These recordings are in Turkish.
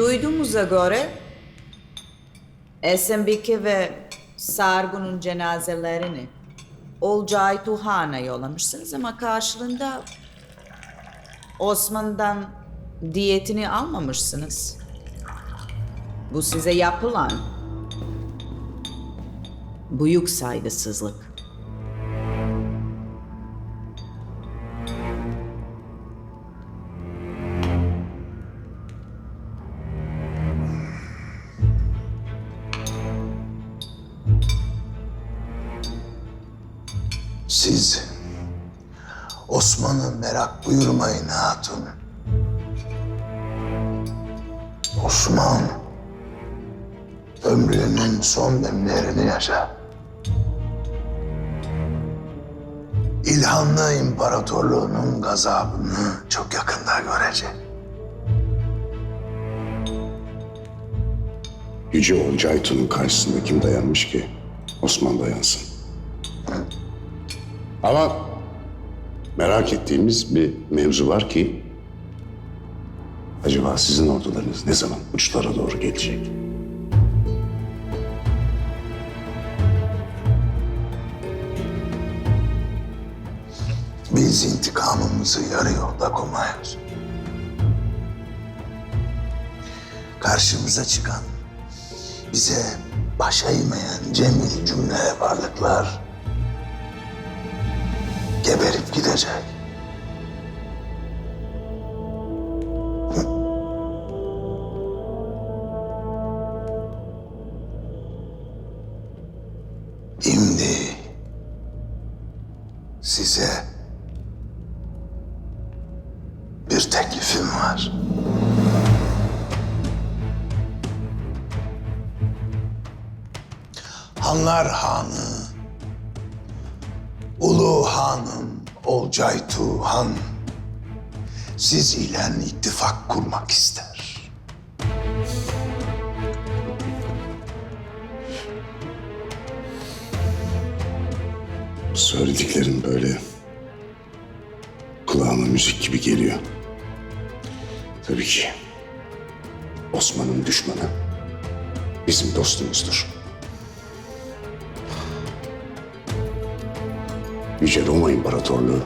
Duyduğumuza göre Esembike ve Sargun'un cenazelerini Olcay Tuhan'a yollamışsınız ama karşılığında Osman'dan diyetini almamışsınız. Bu size yapılan büyük saygısızlık. Siz Osman'ı merak buyurmayın hatun. Osman ömrünün son demlerini yaşar. İlhanlı İmparatorluğu'nun gazabını çok yakında görecek. Yüce Olcaytu'nun karşısında kim dayanmış ki Osman dayansın? Ama merak ettiğimiz bir mevzu var ki acaba sizin ordularınız ne zaman uçlara doğru gelecek? Biz intikamımızı yarı yolda koymayız. Karşımıza çıkan, bize baş eğmeyen cemil cümle varlıklar geberip gidecek. Şimdi size bir teklifim var. Hanlar Hanı, Ulu Hanım Olcaytu Han, siz ile ittifak kurmak ister. Söylediklerin böyle kulağıma müzik gibi geliyor. Tabii ki Osman'ın düşmanı bizim dostumuzdur. Yüce Roma İmparatorluğu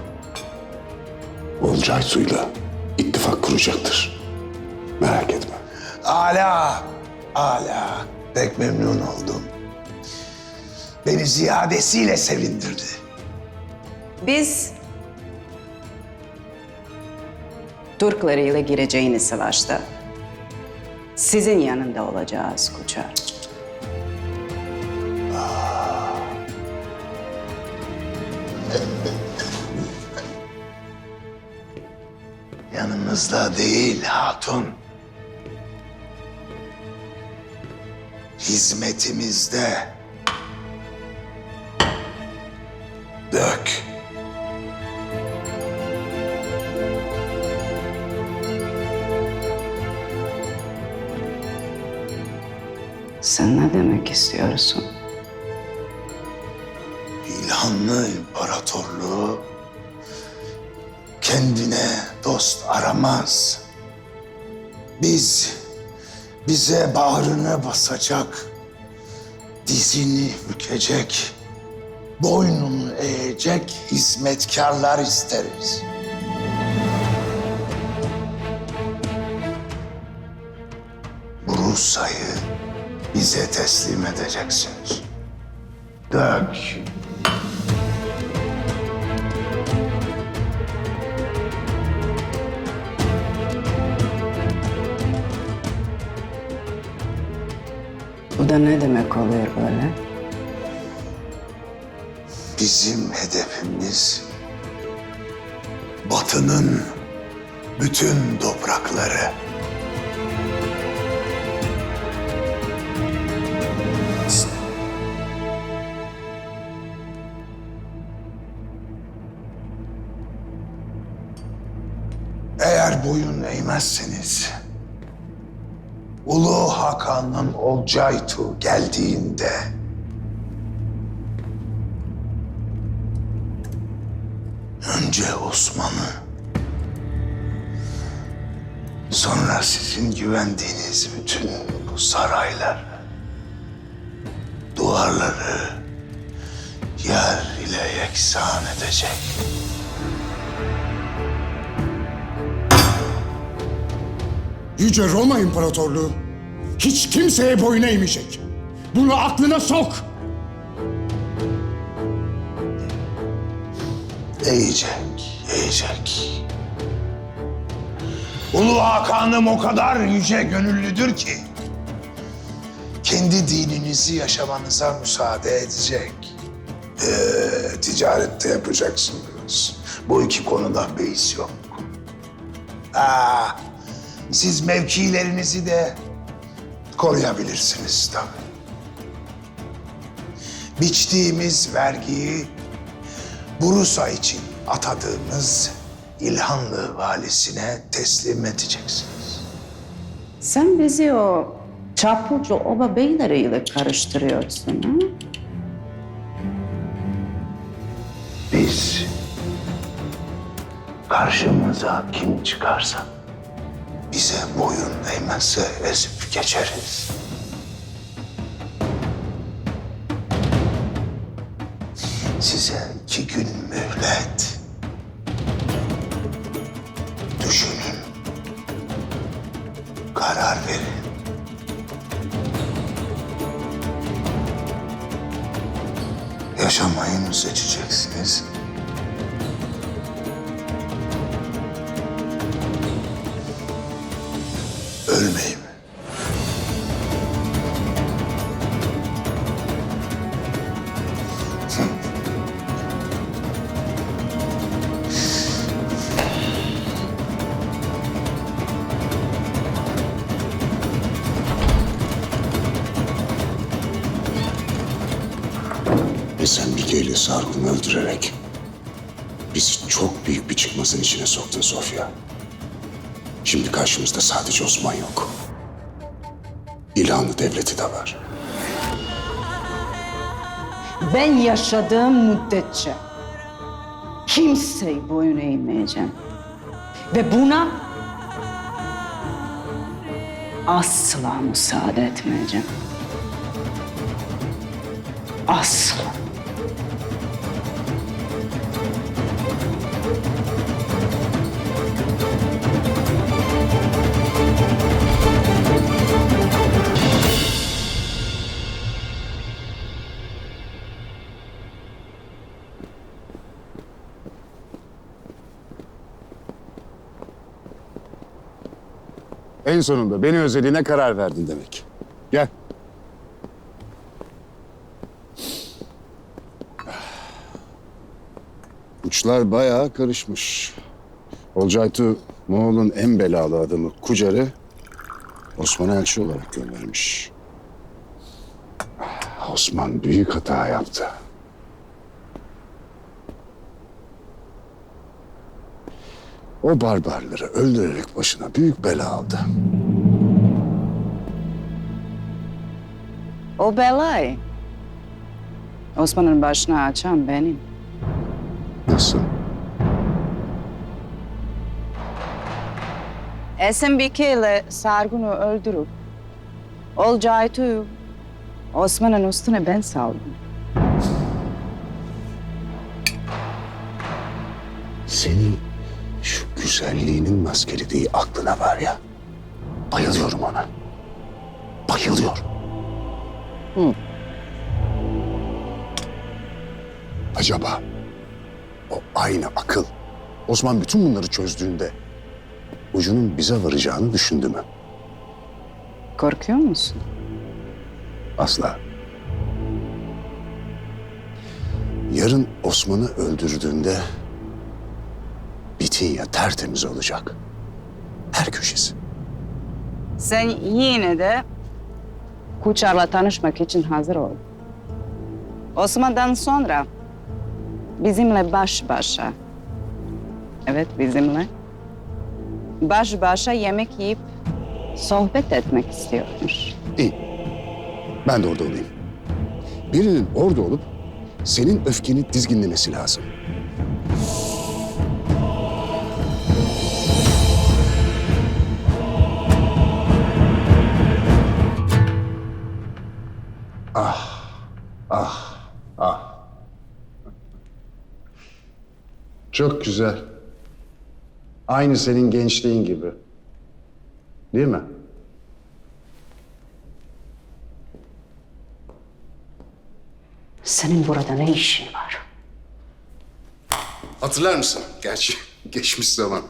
Olcaytu'yla ittifak kuracaktır. Merak etme. Ala, ala. Pek memnun oldum. Beni ziyadesiyle sevindirdi. Biz Türkleri ile gireceğiniz savaşta sizin yanında olacağız Kuçar. Yanımızda değil hatun. Hizmetimizde. Dök. Sen ne demek istiyorsun? Dost aramaz. Biz bize bağrını basacak, dizini bükecek, boynunu eğecek hizmetkarlar isteriz. Bursa'yı bize teslim edeceksiniz. Dök. Da ne demek oluyor böyle? Bizim hedefimiz Batı'nın bütün toprakları. Eğer boyun eğmezseniz Ulu Hakan'ın Olcaytu geldiğinde önce Osman'ı Sonra sizin güvendiğiniz bütün bu saraylar, duvarları yer ile yeksan edecek. Yüce Roma İmparatorluğu hiç kimseye boyun eğmeyecek. Bunu aklına sok. Eğecek, eğecek. Ulu Hakan'ım o kadar yüce gönüllüdür ki... ...kendi dininizi yaşamanıza müsaade edecek. Ee, ticarette yapacaksınız. Bu iki konuda beis yok. Aa, siz mevkilerinizi de koruyabilirsiniz tabii. Biçtiğimiz vergiyi Burusa için atadığımız İlhanlı valisine teslim edeceksiniz. Sen bizi o çapulcu oba beyleriyle karıştırıyorsun ha? Biz karşımıza kim çıkarsa bize boyun eğmezse ezip geçeriz. Size iki gün mühlet. Düşünün. Karar verin. Yaşamayı mı seçeceksiniz? Sargun'u öldürerek bizi çok büyük bir çıkmazın içine soktun Sofya. Şimdi karşımızda sadece Osman yok. İlhanlı devleti de var. Ben yaşadığım müddetçe kimseye boyun eğmeyeceğim. Ve buna asla müsaade etmeyeceğim. Asla. En sonunda beni özlediğine karar verdin demek. Gel. Uçlar bayağı karışmış. Olcaytu Moğol'un en belalı adamı Kucar'ı Osman'a elçi olarak göndermiş. Osman büyük hata yaptı. O barbarları öldürerek başına büyük bela aldı. O belayı Osman'ın başına açan benim. Nasıl? Esenbike ile Sargun'u öldürüp Olcaytu'yu Osman'ın üstüne ben saldım. Şu güzelliğinin maskelediği aklına var ya. Bayılıyorum ona. Bayılıyorum. Hı. Acaba o aynı akıl Osman bütün bunları çözdüğünde ucunun bize varacağını düşündü mü? Korkuyor musun? Asla. Yarın Osman'ı öldürdüğünde Bitinya tertemiz olacak. Her köşesi. Sen yine de Kuçar'la tanışmak için hazır ol. Osman'dan sonra bizimle baş başa, evet bizimle, baş başa yemek yiyip sohbet etmek istiyormuş. İyi. Ben de orada olayım. Birinin orada olup senin öfkeni dizginlemesi lazım. Çok güzel. Aynı senin gençliğin gibi. Değil mi? Senin burada ne işin var? Hatırlar mısın? Gerçi geçmiş zaman.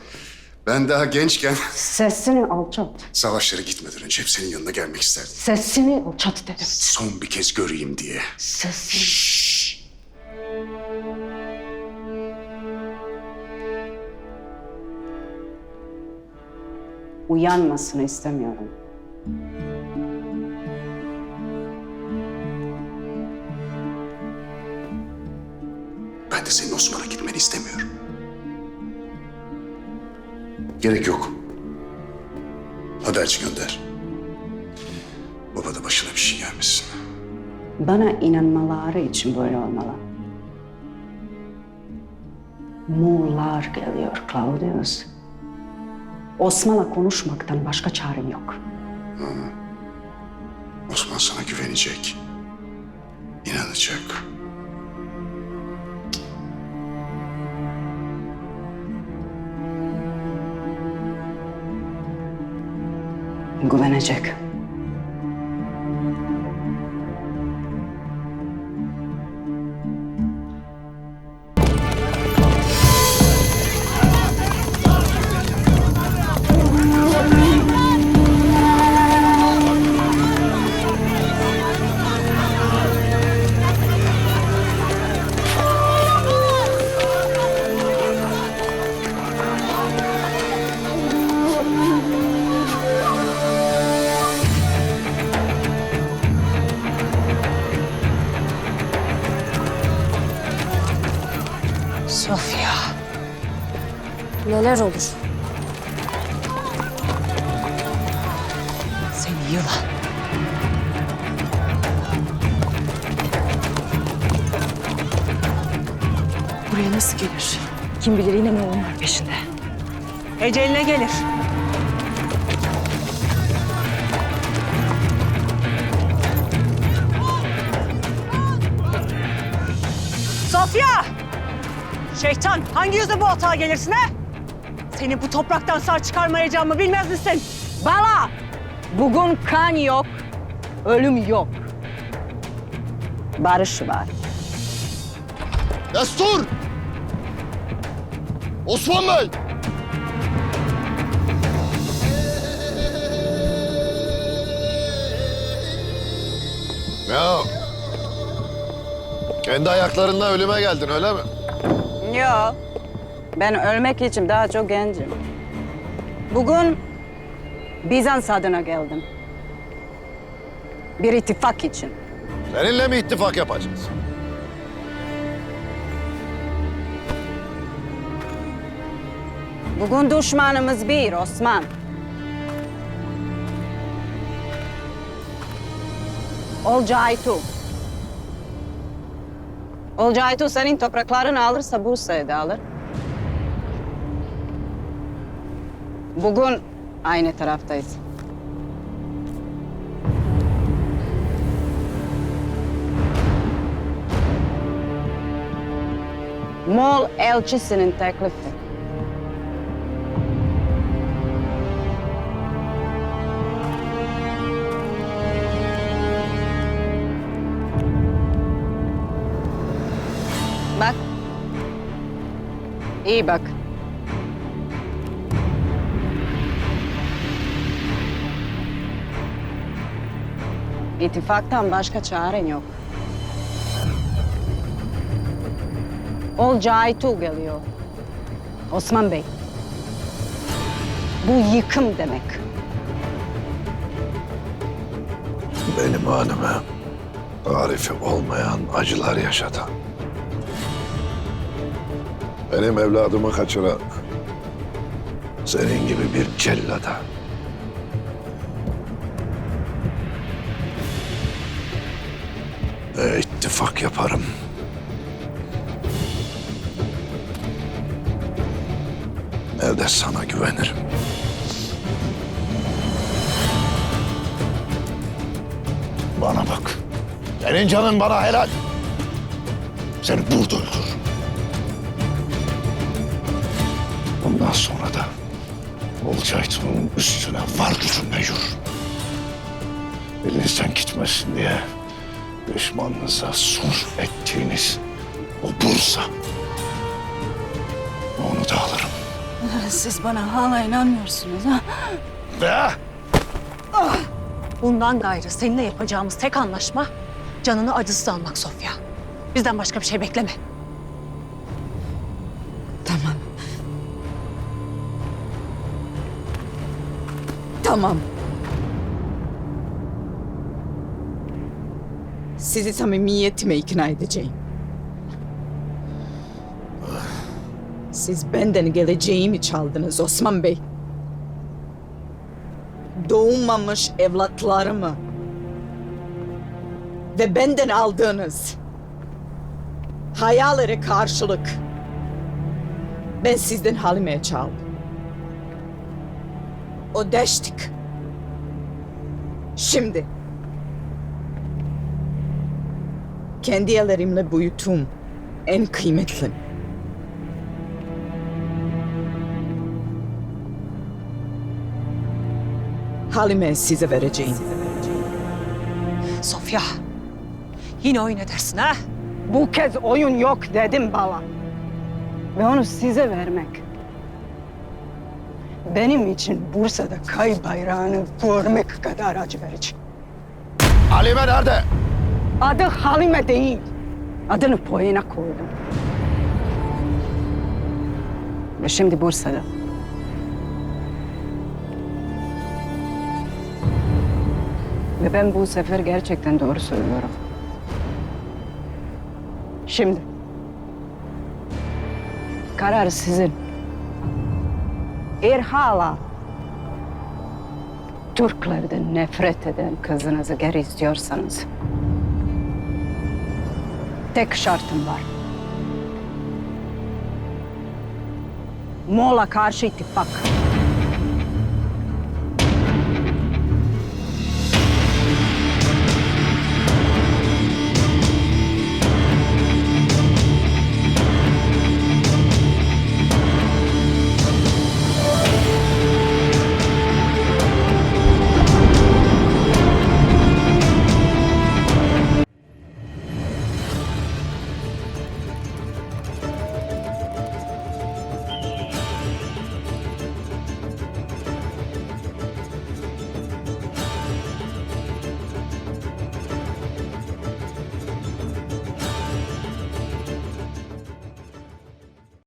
Ben daha gençken Sesini alçalt. savaşlara gitmeden önce hep senin yanına gelmek isterdim. Sesini alçalt dedim. Son bir kez göreyim diye. Sesini. Uyanmasını istemiyorum. Ben de senin Osman'a gitmeni istemiyorum. Gerek yok. Haberci gönder. Baba da başına bir şey gelmesin. Bana inanmaları için böyle olmalı. Moğollar geliyor Claudius. Osman'la konuşmaktan başka çarem yok. Osman sana güvenecek. İnanacak. Güvenecek. Neler olur? Seni yılan. Buraya nasıl gelir? Kim bilir yine ne var peşinde. Eceline gelir. Sofya! Şeytan hangi yüzle bu atağa gelirsin ha? Seni bu topraktan sağ çıkarmayacağımı bilmez misin? Bala! Bugün kan yok, ölüm yok. Barış var. Destur! Osman Bey! O? Kendi ayaklarınla ölüme geldin öyle mi? Yok. Ben ölmek için daha çok gencim. Bugün Bizans adına geldim. Bir ittifak için. Seninle mi ittifak yapacağız? Bugün düşmanımız bir Osman. Olcaytu. Olcaytu senin topraklarını alırsa Bursa'yı da alır. Bugün aynı taraftayız. Moğol elçisinin teklifi. Bak. İyi bak. İttifaktan başka çaren yok. Olcaytu geliyor. Osman Bey. Bu yıkım demek. Benim hanıme tarifi olmayan acılar yaşatan. Benim evladımı kaçıran senin gibi bir cellada. İttifak yaparım. Evde sana güvenirim. Bana bak. Senin canın bana helal. Seni burada öldürürüm. Bundan sonra da Olcaytun'un üstüne var gücünle yürür. Elinizden gitmesin diye düşmanınıza sulh ettiğiniz o Bursa. Onu da alırım. Siz bana hala inanmıyorsunuz ha? Be! Bundan gayrı seninle yapacağımız tek anlaşma canını acısız almak Sofya. Bizden başka bir şey bekleme. Tamam. Tamam. Sizi samimiyetime ikna edeceğim. Siz benden geleceğimi çaldınız Osman Bey. Doğmamış evlatlarımı ve benden aldığınız hayallere karşılık ben sizden Halime'ye çaldım. O deştik. Şimdi kendi ellerimle büyüttüğüm en kıymetli Halime size vereceğim. Sofya, yine oyun edersin ha? Bu kez oyun yok dedim bala. Ve onu size vermek. Benim için Bursa'da kay bayrağını görmek kadar acı verici. Halime nerede? Adı Halime değil. Adını Poyena koydum. Ve şimdi Bursa'da. Ve ben bu sefer gerçekten doğru söylüyorum. Şimdi. Karar sizin. Eğer hala Türklerden nefret eden kızınızı geri istiyorsanız tek şartım var. Moğol'a karşı ittifak.